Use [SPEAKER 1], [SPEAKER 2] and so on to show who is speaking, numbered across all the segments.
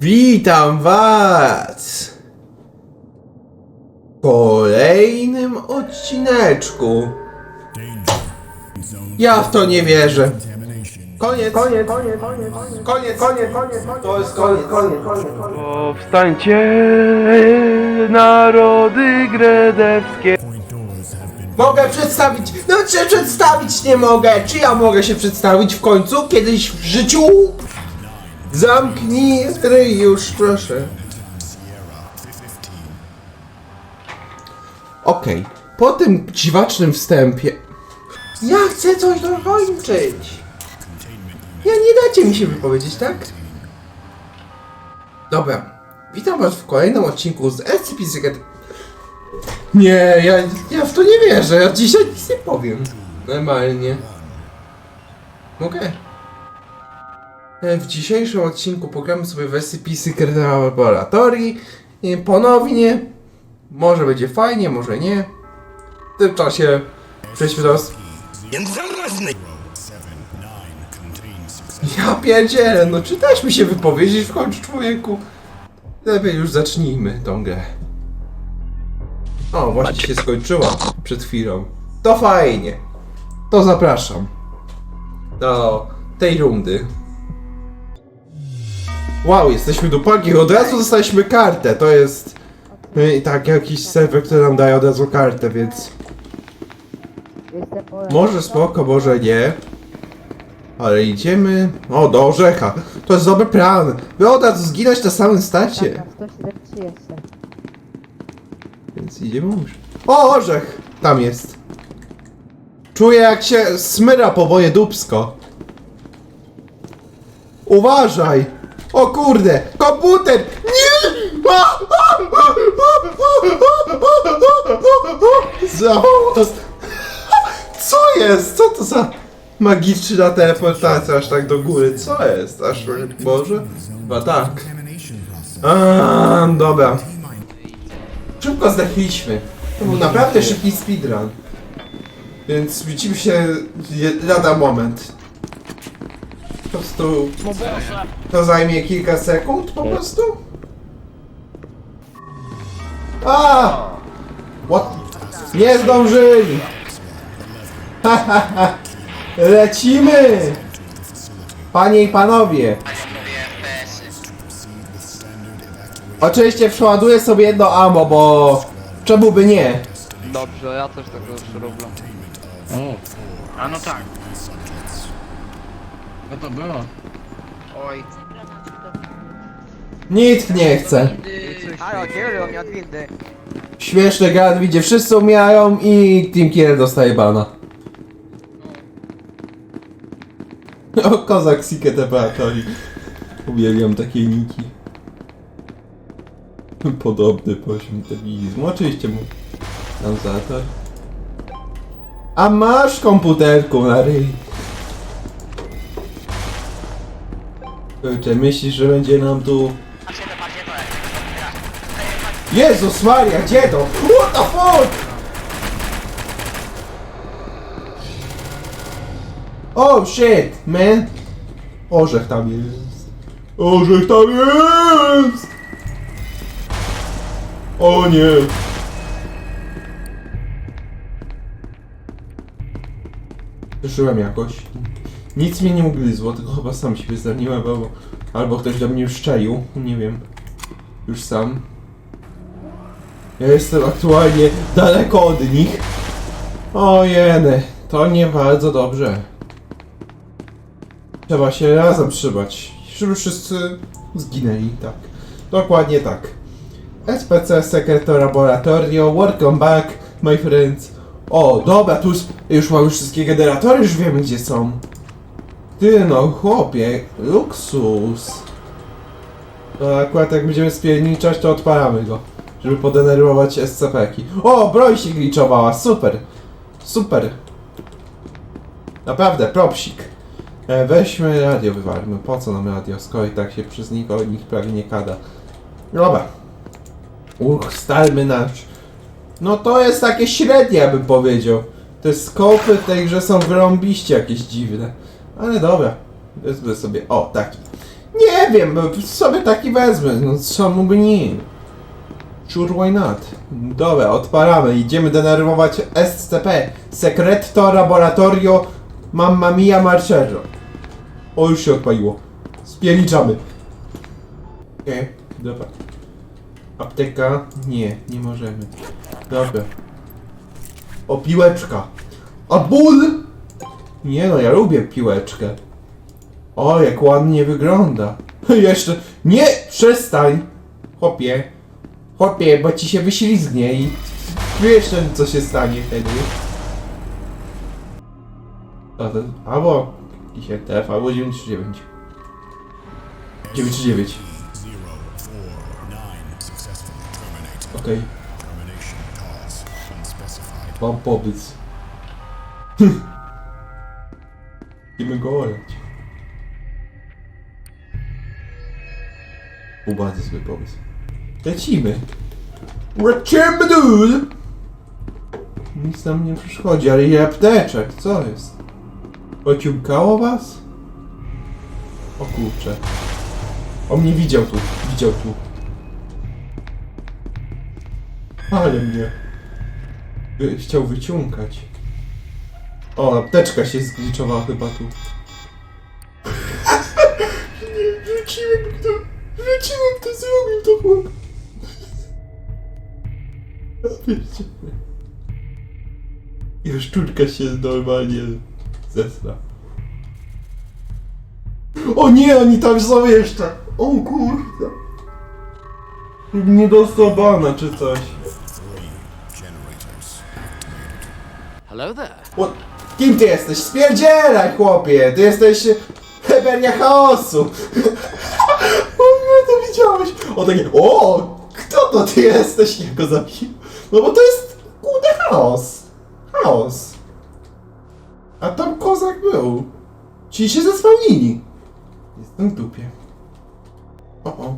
[SPEAKER 1] Witam was w kolejnym odcineczku. Ja w to nie wierzę. Koniec, koniec, koniec, koniec, koniec, koniec, to jest koniec, koniec, koniec.
[SPEAKER 2] Powstańcie narody gredewskie.
[SPEAKER 1] Mogę przedstawić, no czy przedstawić nie mogę, czy ja mogę się przedstawić w końcu, kiedyś w życiu? Zamknij ryj już, proszę. Okej, po tym dziwacznym wstępie... Ja chcę coś dokończyć! Ja nie dacie mi się wypowiedzieć, tak? Dobra, witam was w kolejnym odcinku z SCP Secret... Nie, ja, ja w to nie wierzę, ja dzisiaj nic nie powiem. Normalnie. Okej. E, W dzisiejszym odcinku pogramy sobie w SCP Secret Laboratory. I ponownie. Może będzie fajnie, może nie. W tym czasie przejdźmy do... Ja pierdzielę, no czy dasz mi się wypowiedzieć w końcu człowieku? Lepiej już zacznijmy tą grę. O, właśnie się skończyła przed chwilą. To fajnie. To zapraszam. Do tej rundy. Wow, jesteśmy do pagi, od razu dostaliśmy kartę, to jest... y, I tak, jakiś serwer, który nam daje od razu kartę, więc... Może spoko, może nie. Ale idziemy... O, do orzecha. To jest dobry plan. By od razu zginąć na samym starcie.
[SPEAKER 3] Taka 173 jestem.
[SPEAKER 1] Więc idziemy już. O, orzech! Tam jest. Czuję jak się smyra po moje dubsko. Uważaj! O kurde! Komputer! Nie! Zaraz! Co jest? Co to za magiczna teleportacja aż tak do góry? Co jest? Aż Boże? Chyba tak. A, dobra. Szybko zdechliśmy. To był naprawdę szybki speedrun. Więc widzimy się lada moment. Po prostu... To zajmie kilka sekund po prostu? A! What? Nie zdążyli! Ha, ha, ha. Lecimy! Panie i panowie! Oczywiście przeładuję sobie jedno ammo, bo... Czemu by nie?
[SPEAKER 4] Dobrze, ja też tego już robię.
[SPEAKER 5] A no tak. No to było. Oj.
[SPEAKER 1] Nikt nie chce.
[SPEAKER 4] Halo, dzielą mnie od windy.
[SPEAKER 1] Śmieszny gad, gdzie wszyscy umierają i Team Killer dostaje bana. O, kozak Secret Laboratory. Uwielbiam takie niki. Podobny poziom debilizmu. Oczywiście mu dam za to. A masz komputerku na ryj. Kurczę, myślisz, że będzie nam tu... Jezus Maria, gdzie to? What the fuck? Oh shit, man. Orzech tam jest. Orzech tam jest! O nie. Cieszyłem jakoś. Nic mnie nie ugryzło, tylko chyba sam siebie zraniłem, albo, albo ktoś do mnie szczelił, nie wiem. Już sam. Ja jestem aktualnie daleko od nich. O jeny, to nie bardzo dobrze. Trzeba się razem trzymać, żeby wszyscy zginęli, tak. Dokładnie tak. SPC Secreto Laboratorio, welcome back, my friends. O, dobra, tu już, już mamy wszystkie generatory, już wiemy gdzie są. Ty no, chłopie, luksus. To akurat jak będziemy spierniczać, to odpalamy go. Żeby podenerwować SCP-ki. O, broń się gliczowała, super. Super. Naprawdę, propsik. E, weźmy radio, wywalmy. Po co nam radio, skoro i tak się przez nich o nich prawie nie kada. Dobra. Ustalmy nasz. No to jest takie średnie, bym powiedział. Te skopy w tej grze są wyrąbiście jakieś dziwne. Ale dobra. Wezmę sobie, o, taki. Nie wiem, sobie taki wezmę, no czemu by nie? Sure why not? Dobra, odpalamy, idziemy denerwować SCP, Secreto Laboratorio Mamma Mia Marcello. O, już się odpaliło. Spierniczamy. Okej, dobra. Apteka? Nie, nie możemy. Dobra. O, piłeczka. A ból? Nie no, ja lubię piłeczkę. O, jak ładnie wygląda. Jeszcze... Nie! Przestań! Chłopie. Chłopie, bo ci się wyślizgnie i... Wiesz, co się stanie wtedy. Albo... Jakiś ETF, albo 939. 939. Okej. Mam pomysł. Idziemy go olać. Bardzo zły pomysł. Lecimy. Lecimy, dude! Nic nam nie przeszkodzi, ale ile apteczek? Co jest? Pociumkało was? O kurcze. On mnie widział tu, widział tu. Ale mnie. Chciał wyciągać. O, apteczka się zgliczowała chyba tu. Nie, wróciłem to. Wróciłem to, zrobił to chłop. Ja pierdzielę. I szczurka się normalnie zesra. O nie, oni tam są jeszcze! O kurde! Nie dostał bana czy coś.
[SPEAKER 6] Hello there.
[SPEAKER 1] What? Kim ty jesteś? Spierdzielaj, chłopie! Ty jesteś Heberia Chaosu! o nie, to widziałeś! O takie, o! Kto to ty jesteś? Jak go zabił? No bo to jest, kurde, chaos! Chaos! A tam kozak był. Ci się zespełnili. Jestem w dupie. O, o.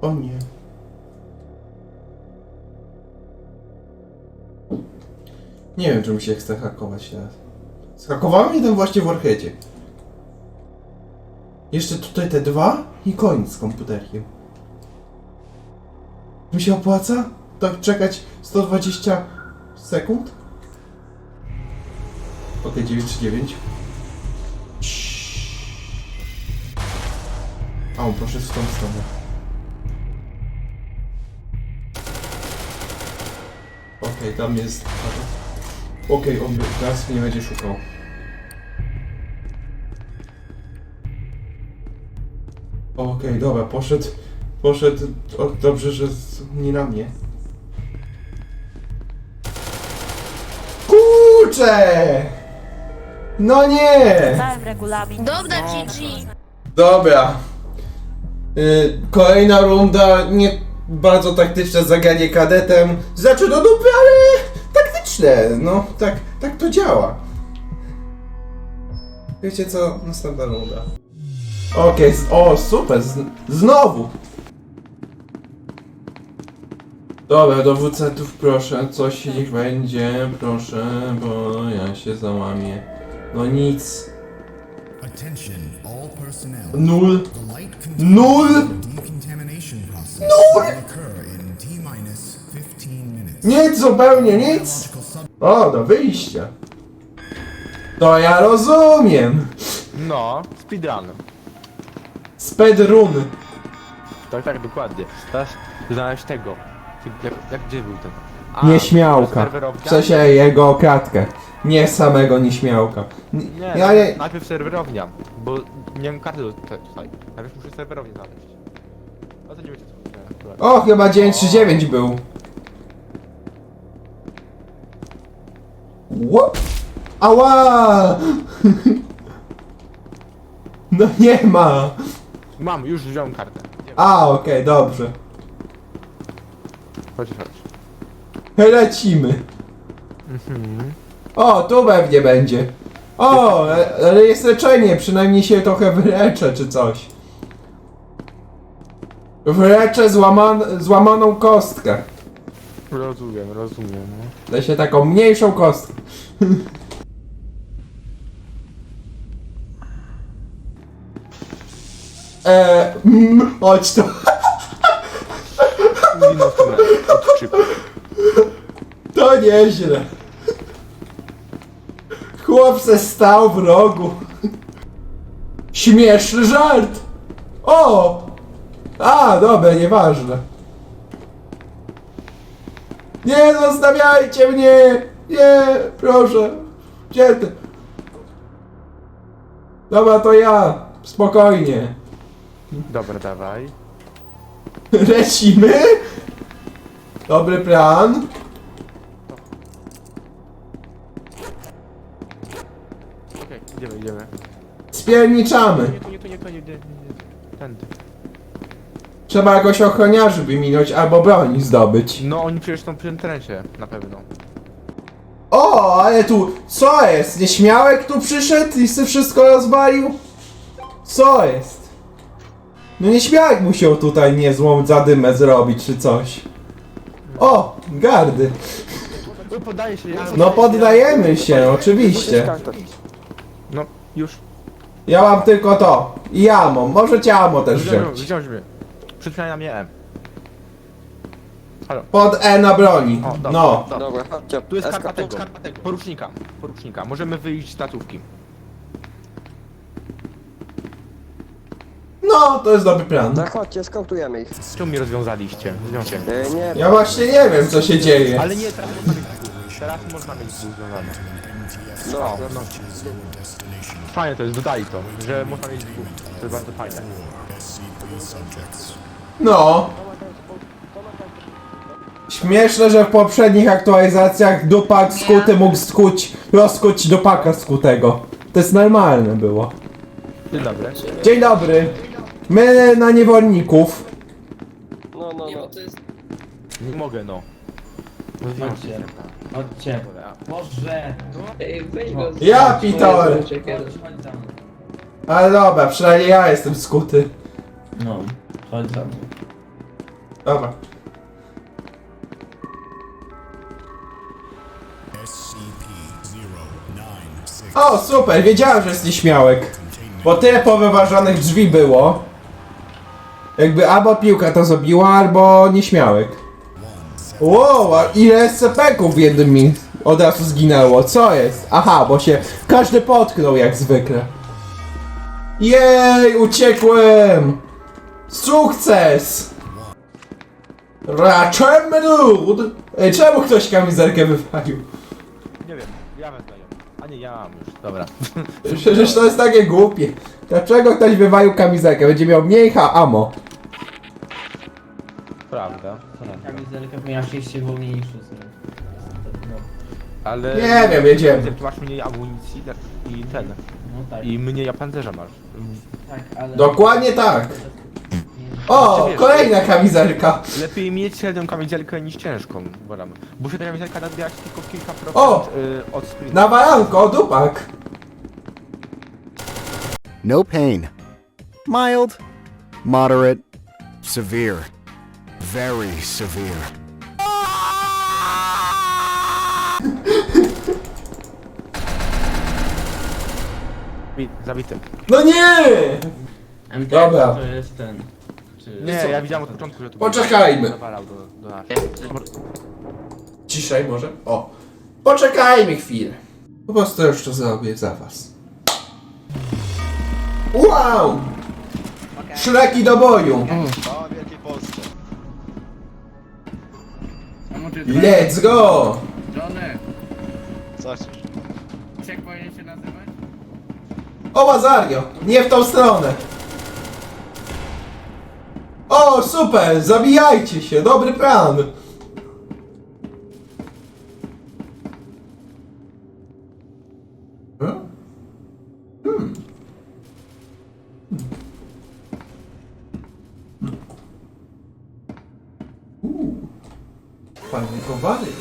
[SPEAKER 1] O nie. Nie wiem, czy mi się chce hakować teraz. Zhakowałem jeden właśnie w Warheadzie. Jeszcze tutaj te dwa i koniec z komputerkiem. Mi się opłaca? Tak czekać 120 sekund? Ok, 939. A, on poszedł w tą stronę. Okej, tam jest... Okej, on teraz nie będzie szukał. Okej, dobra, poszedł. Poszedł. O, dobrze, że z, nie na mnie. Kurczę! No nie!
[SPEAKER 7] Regulamin.
[SPEAKER 8] Dobra, GG.
[SPEAKER 1] Dobra. Y, kolejna runda, nie bardzo taktyczne zagranie kadetem. Znaczy do dupy, ale taktyczne. No, tak, tak to działa. Wiecie co? Następna runda. Okej, z- o super, z, znowu. Dobra, dowódców proszę, coś niech będzie, proszę, bo ja się załamię. No nic.
[SPEAKER 9] Attention, all personnel.
[SPEAKER 1] Nul.
[SPEAKER 9] The light
[SPEAKER 1] Null!
[SPEAKER 9] decontamination process will occur in T minus 15 minutes.
[SPEAKER 1] Nic zupełnie, nic. O, do wyjścia. To ja rozumiem.
[SPEAKER 10] No, speedrun.
[SPEAKER 1] Speedrun.
[SPEAKER 10] Tak, tak, dokładnie. Teraz znaleźć tego. Jak, jak gdzie był ten? A,
[SPEAKER 1] Nieśmiałka.
[SPEAKER 10] serwerownia?
[SPEAKER 1] W sensie jego kratkę. Nie samego nieśmiałka. N-
[SPEAKER 10] Nie,
[SPEAKER 1] Ja nie...
[SPEAKER 10] najpierw serwerownia, bo nie wiem karty do- te- tutaj. Najpierw muszę serwerownię znaleźć. No to nie nie, akurat.
[SPEAKER 1] O, chyba 939 był. What? Ała! No nie ma.
[SPEAKER 10] Mam, już wziąłem kartę.
[SPEAKER 1] A, okej, dobrze.
[SPEAKER 10] Chodź, chodź.
[SPEAKER 1] Lecimy. O, tu pewnie będzie. O, e- ale jest leczenie, przynajmniej się trochę wyleczę czy coś. Wyleczę złaman złamaną kostkę.
[SPEAKER 10] Rozumiem, rozumiem. No.
[SPEAKER 1] Da się taką mniejszą kostkę. Eee, mm, chodź
[SPEAKER 10] od czypu.
[SPEAKER 1] To nieźle. Chłop se stał w rogu. Śmieszny żart. O! A, dobra, nieważne. Nie zostawiajcie mnie! Nie, proszę. Gdzie ty? Dobra, to ja. Spokojnie.
[SPEAKER 10] Dobra, dawaj.
[SPEAKER 1] Lecimy? Dobry plan.
[SPEAKER 10] Okej, idziemy, idziemy.
[SPEAKER 1] Spierniczamy.
[SPEAKER 10] Nie, tu, nie, tu, nie, tu, nie, nie, nie. Tędy.
[SPEAKER 1] Trzeba jakoś ochroniarzy wyminąć albo broni zdobyć.
[SPEAKER 10] No oni przecież są przy trencie, na pewno.
[SPEAKER 1] O, ale tu, co jest? Nieśmiałek tu przyszedł i sobie wszystko rozwalił? Co jest? No nieśmiałek musiał tutaj niezłą zadymę zrobić czy coś. O, gardy.
[SPEAKER 10] No poddaję się, ja...
[SPEAKER 1] No poddajemy się, oczywiście.
[SPEAKER 10] No, już.
[SPEAKER 1] Ja mam tylko to. I amo. Możecie amo też wziąć.
[SPEAKER 10] wziąłem mnie. Na mnie M. Halo.
[SPEAKER 1] Pod E na broni.
[SPEAKER 10] O, dobra,
[SPEAKER 1] No.
[SPEAKER 10] dobra.
[SPEAKER 4] Dobra, chodźcie.
[SPEAKER 10] Tu jest karta tego,
[SPEAKER 4] Eskapego.
[SPEAKER 10] porucznika, porucznika. Możemy wyjść z placówki.
[SPEAKER 1] No, to jest dobry plan.
[SPEAKER 4] Tak, chodźcie, skautujemy ich.
[SPEAKER 10] Czemu mnie rozwiązaliście?
[SPEAKER 4] E, nie,
[SPEAKER 1] Ja właśnie nie wiem co się dzieje.
[SPEAKER 10] Ale nie, teraz można mieć dwóch. Teraz można mieć dwóch związane.
[SPEAKER 4] no,
[SPEAKER 10] no. Fajne to jest, dodali to, że można mieć dwóch. To jest bardzo fajne.
[SPEAKER 1] No. Śmieszne, że w poprzednich aktualizacjach dupak skuty mógł skuć, rozkuć dupaka skutego. To jest normalne było.
[SPEAKER 10] Dzień dobry.
[SPEAKER 1] Dzień dobry. My na niewolników.
[SPEAKER 4] no, no, no.
[SPEAKER 10] Nie mogę, no.
[SPEAKER 7] Chodźcie, chodźcie. Boże! Ej, weź go z-
[SPEAKER 1] Ja, Pitor.
[SPEAKER 7] Chodź.
[SPEAKER 1] Ale dobra, przynajmniej ja jestem skuty.
[SPEAKER 7] No, chodź za mną.
[SPEAKER 1] Dobra.
[SPEAKER 9] SCP-096
[SPEAKER 1] O, super, wiedziałem, że jest nieśmiałek. Bo tyle powyważanych drzwi było. Jakby albo piłka to zabiła, albo nieśmiałek. Wow, a ile SCP-ków w jednym mi od razu zginęło, co jest? Aha, bo się każdy potknął jak zwykle. Jej, uciekłem! Sukces! Raczemrud! Ej, czemu ktoś kamizelkę wywalił?
[SPEAKER 10] Nie wiem, ja wezmę ją. A nie, ja mam już, dobra.
[SPEAKER 1] Przecież to jest takie głupie. Dlaczego ktoś wywalił kamizelkę? Będzie miał mniej ha amo.
[SPEAKER 10] Prawda.
[SPEAKER 7] Kamizelka miała szczęście wolniejszy No,
[SPEAKER 10] Ale...
[SPEAKER 1] Nie wiem, jedziemy.
[SPEAKER 10] Ty masz mniej amunicji i ten.
[SPEAKER 7] no tak,
[SPEAKER 10] I mniej pancerza masz.
[SPEAKER 7] tak, ale...
[SPEAKER 1] Dokładnie tak. O, kolejna kamizelka.
[SPEAKER 10] Lepiej mieć średnią kamizelkę niż ciężką, uważam. Bo średnia kamizelka nadbija się tylko kilka procent
[SPEAKER 1] O!
[SPEAKER 10] y, od sprintu.
[SPEAKER 1] Na waranko, dupak.
[SPEAKER 8] No pain. Mild, moderate, severe. Very severe.
[SPEAKER 10] Zabi- Zabity.
[SPEAKER 1] No nie!
[SPEAKER 7] MTF
[SPEAKER 1] Dobra.
[SPEAKER 7] to jest ten... Czy...
[SPEAKER 10] Nie, ja widziałem od początku, że to
[SPEAKER 1] Poczekajmy.
[SPEAKER 10] Zawalał do, do
[SPEAKER 1] może? O. Poczekajmy chwilę. Po prostu już to zrobię za was. Wow! Szleki do boju. Let's go!
[SPEAKER 5] Johnny,
[SPEAKER 9] Coś.
[SPEAKER 5] jak powinien się nazywać?
[SPEAKER 1] O, Mazario! Nie w tą stronę! Super! Zabijajcie się! Dobry plan! Hmm? Hmm. Uuu. Fajne kowary.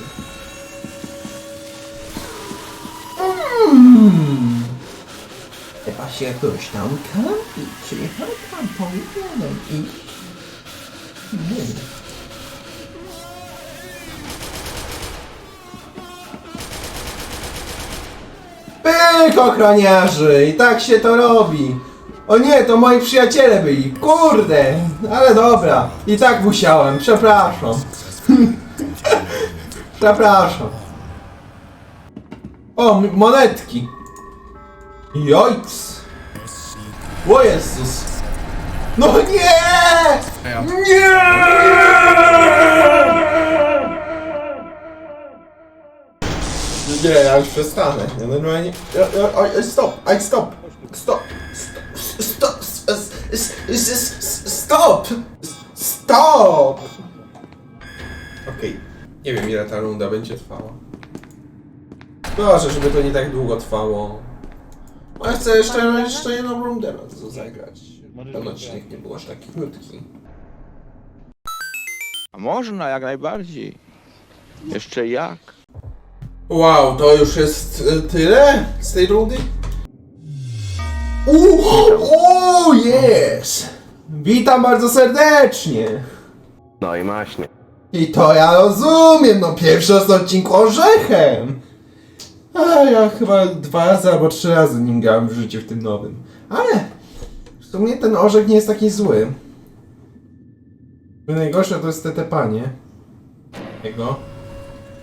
[SPEAKER 1] Mm. Chyba się ktoś tam kampi. Przyjechał pan powinienem i... Pyk, ochroniarzy! I tak się to robi! O nie, to moi przyjaciele byli. Kurde, ale dobra. I tak musiałem, przepraszam. przepraszam. O, monetki. Jojks. O Jezus. No nie! Nie! Nie, ja już przestanę. Ja normalnie... Ja, ja, I stop, I stop. Stop. Stop. Stop. Stop. Stop. Okej. Nie wiem ile ta runda będzie trwała. Proszę, żeby to nie tak długo trwało. No ja chcę jeszcze, jeszcze jedną rundę na to zagrać. Ten odcinek nie był aż taki krótki.
[SPEAKER 2] A można, jak najbardziej. Jeszcze jak?
[SPEAKER 1] Wow, to już jest y, tyle z tej rundy? Uuu, yes! Witam bardzo serdecznie!
[SPEAKER 4] No i maśnie.
[SPEAKER 1] I to ja rozumiem, no pierwszy raz na odcinku orzechem! A ja chyba dwa razy albo trzy razy nim grałem w życiu w tym nowym. Ale sumie ten orzech nie jest taki zły. Najgorsze to jest te tepanie. Jego.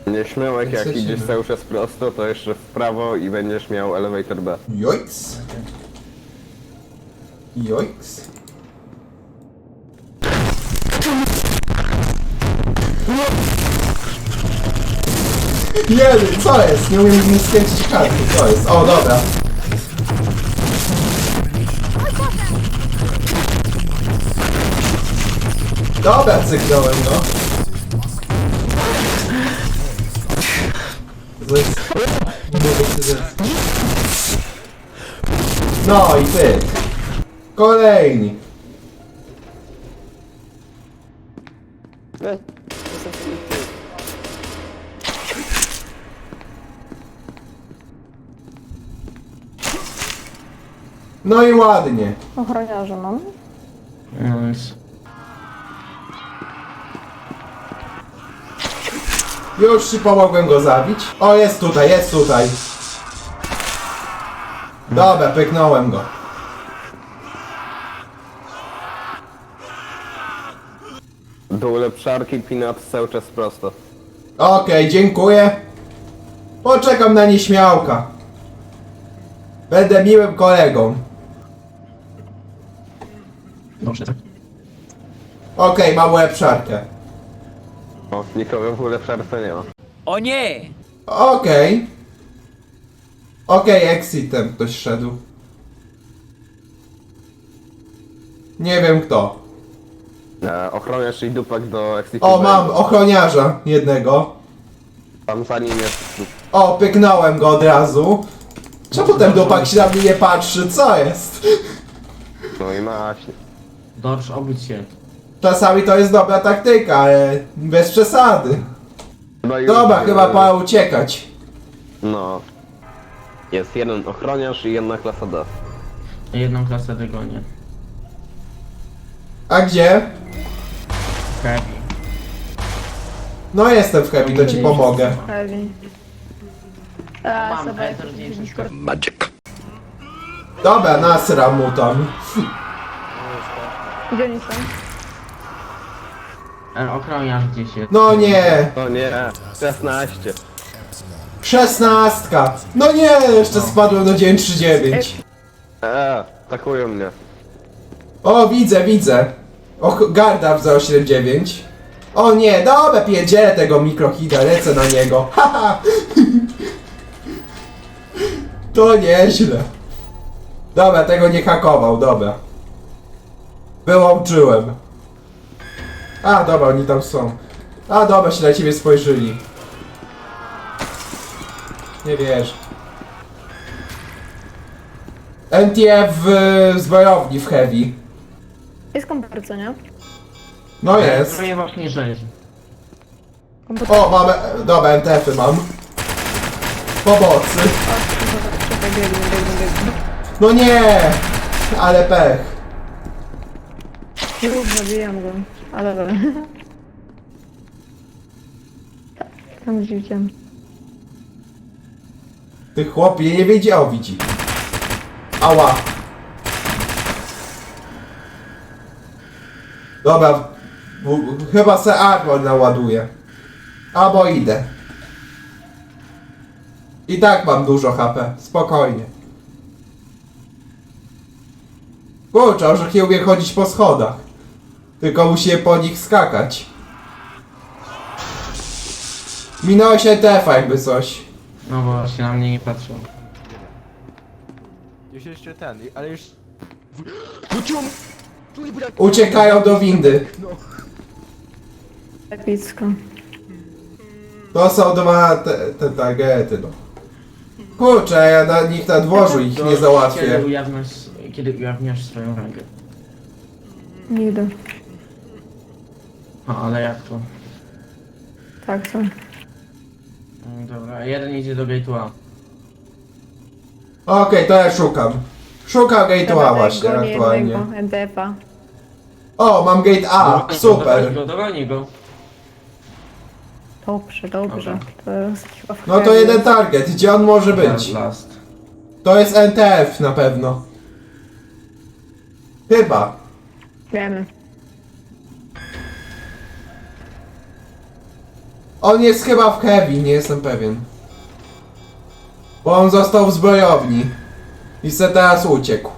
[SPEAKER 4] Nieśmiałek, jak
[SPEAKER 1] Lecimy.
[SPEAKER 4] idziesz cały czas prosto, to jeszcze w prawo i będziesz miał elevator B.
[SPEAKER 1] Jojks. Jojks. Jeden, co jest? Nie umiem mi skręcić karty, co jest? O, dobra. Dobra, cyknąłem jest... No i ty. Kolejni. No i ładnie.
[SPEAKER 3] Ochroniarza mam.
[SPEAKER 7] Nice.
[SPEAKER 1] Już ci pomogłem go zabić. O, jest tutaj, jest tutaj. Dobra, pyknąłem go.
[SPEAKER 4] Do ulepszarki Peanut cały czas prosto.
[SPEAKER 1] Okej, dziękuję. Poczekam na nieśmiałka. Będę miłym kolegą.
[SPEAKER 7] Dobrze, tak.
[SPEAKER 1] Okej, mam ulepszarkę.
[SPEAKER 4] O, nikogo w ulepszarce nie ma.
[SPEAKER 1] Okej. Okej, exitem ktoś szedł. Nie wiem kto.
[SPEAKER 4] E, ochroniarz i dupak do Exitu
[SPEAKER 1] O, mam ochroniarza jednego.
[SPEAKER 4] Tam za nim jest...
[SPEAKER 1] O, pyknąłem go od razu. Czemu ten dupak się na mnie nie patrzy? Co jest?
[SPEAKER 4] No i maśnie.
[SPEAKER 7] Dorsz, obudź się.
[SPEAKER 1] Czasami to jest dobra taktyka, ale bez przesady.
[SPEAKER 4] No i
[SPEAKER 1] Dobra,
[SPEAKER 4] e,
[SPEAKER 1] chyba pora uciekać.
[SPEAKER 4] No. Jest jeden ochroniarz i jedna klasa D.
[SPEAKER 7] Jedną klasę wygonię.
[SPEAKER 1] A gdzie?
[SPEAKER 7] Heavy.
[SPEAKER 1] No jestem w heavy, to ci pomogę.
[SPEAKER 3] Heavy.
[SPEAKER 7] Mam najtrudniejszy skok.
[SPEAKER 1] Dobra, nasram mu tam.
[SPEAKER 3] Gdzie oni są?
[SPEAKER 7] E, ochroniarz gdzieś jest.
[SPEAKER 1] No nie,
[SPEAKER 4] O nie, 16.
[SPEAKER 1] szesnastka. No nie, jeszcze spadłem do 939.
[SPEAKER 4] Eee, atakują mnie.
[SPEAKER 1] O, widzę, widzę. O, Gardar za 89. O nie, dobra, pierdzielę tego mikrohida, lecę na niego. Haha. To nieźle. Dobra, tego nie hakował, dobra. Wyłączyłem. A, dobra, oni tam są. A, dobra, się na ciebie spojrzyli. Nie wiesz. NTF w zbrojowni w Heavy.
[SPEAKER 3] Jest komputer, co nie?
[SPEAKER 1] No jest.
[SPEAKER 3] Komputer.
[SPEAKER 1] O, mamy. Dobra, NTF-y mam. Pomocy.
[SPEAKER 3] Czekaj, biegnę, biegnę, biegnę.
[SPEAKER 1] No nie! Ale pech.
[SPEAKER 3] Już zabijam go. Ale dobra. Tam gdzieś widziałem.
[SPEAKER 1] Ty chłopie nie wiedział, widzi. Ała. Dobra, w- chyba se armor naładuję. Albo idę. I tak mam dużo HP, spokojnie. Kurczę, że nie umie chodzić po schodach. Tylko musi po nich skakać. Minąłeś ETF jakby coś.
[SPEAKER 7] No bo się na mnie nie patrzył.
[SPEAKER 10] Już jeszcze ten, ale już...
[SPEAKER 1] Uciekają do windy.
[SPEAKER 3] Epicko.
[SPEAKER 1] To są dwa te, te targety, no. Kurczę, ja na nich na dworzu ich nie
[SPEAKER 7] Kiedy
[SPEAKER 1] załatwię.
[SPEAKER 7] ujawniasz, kiedy ujawniasz swoją rangę?
[SPEAKER 3] Nigdy.
[SPEAKER 7] A, ale jak to?
[SPEAKER 3] Tak, co?
[SPEAKER 7] Mm, Dobra, jeden idzie do gate'u A.
[SPEAKER 1] Okej, to ja szukam. Szukam gate A właśnie aktualnie.
[SPEAKER 3] NDF-a.
[SPEAKER 1] O, mam gate A,
[SPEAKER 7] Dogoni
[SPEAKER 1] super.
[SPEAKER 7] go.
[SPEAKER 3] Dobrze, dobrze. To jest chyba w
[SPEAKER 1] No to
[SPEAKER 3] kraju.
[SPEAKER 1] jeden target, gdzie on może być?
[SPEAKER 7] Last.
[SPEAKER 1] To jest NTF na pewno. Chyba.
[SPEAKER 3] Wiemy.
[SPEAKER 1] On jest chyba w heavy, nie jestem pewien. Bo on został w zbrojowni. I se teraz uciekł.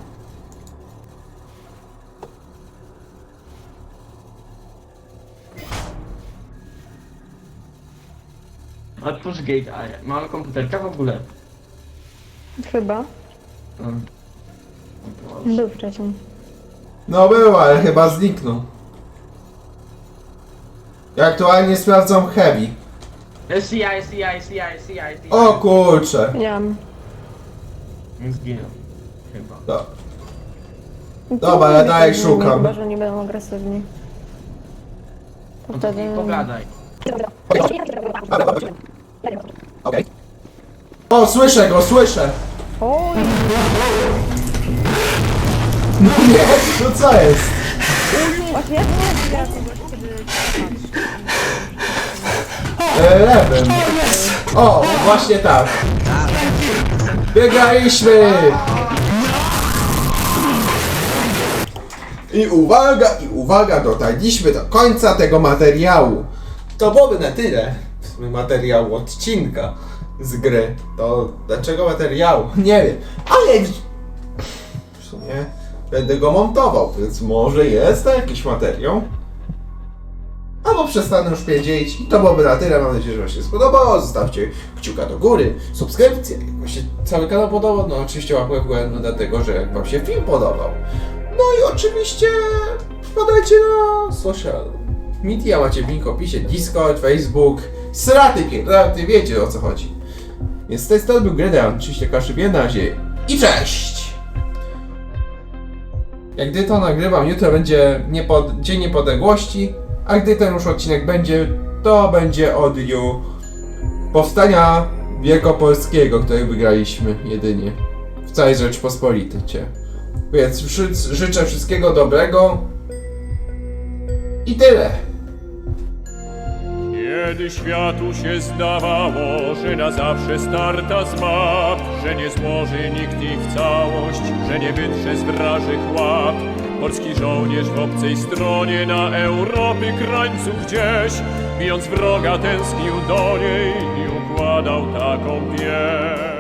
[SPEAKER 7] Otwórz gate A. Mamy komputerka w ogóle.
[SPEAKER 3] Chyba.
[SPEAKER 7] Mm.
[SPEAKER 3] Był wcześniej.
[SPEAKER 1] No był, ale chyba zniknął. Ja aktualnie sprawdzam heavy.
[SPEAKER 7] CI, CI, CI, CI, CI.
[SPEAKER 1] O kurcze.
[SPEAKER 3] Nie mam.
[SPEAKER 7] Zginął. Chyba.
[SPEAKER 1] Do. Dobra, ja dalej szukam.
[SPEAKER 3] Chyba, że nie będą agresywni. To
[SPEAKER 7] to
[SPEAKER 3] wtedy...
[SPEAKER 7] pogadaj.
[SPEAKER 1] Okej. O, słyszę go, słyszę.
[SPEAKER 3] Oj,
[SPEAKER 1] No nie, no co jest?
[SPEAKER 3] właśnie kogoś, kiedy...
[SPEAKER 1] E, lewym. O, właśnie tak. Biegaliśmy! I uwaga, i uwaga, dotarliśmy do końca tego materiału. To byłoby na tyle materiału odcinka z gry. To dlaczego materiału? Nie wiem, ale w sumie będę go montował, więc może jest to jakiś materiał. Albo przestanę już wiedzieć. I to byłoby na tyle. Mam nadzieję, że Wam się spodobało. Zostawcie kciuka do góry, subskrypcję. Jak Wam się cały kanał podobał, no oczywiście łapkę w górę, no dlatego, że jak Wam się film podobał. No i oczywiście wpadajcie na social media, macie w link opisie, Discord, Facebook, sraty pierdaty, wiecie o co chodzi. Więc z tej strony był Gredan, oczywiście Kaszyb, na razie i cześć! Jak gdy to nagrywam, jutro będzie niepod... Dzień Niepodległości, a gdy ten już odcinek będzie, to będzie od dniu powstania Wielkopolskiego, które wygraliśmy jedynie w całej Rzeczpospolitej. Więc ży życzę wszystkiego dobrego i tyle.
[SPEAKER 11] Kiedy światu się zdawało, że na zawsze starta z map, że nie złoży nikt ich w całość, że nie wytrze z wrażych łap. Polski żołnierz w obcej stronie na Europy krańców gdzieś, bijąc wroga tęsknił do niej i układał taką pieśń.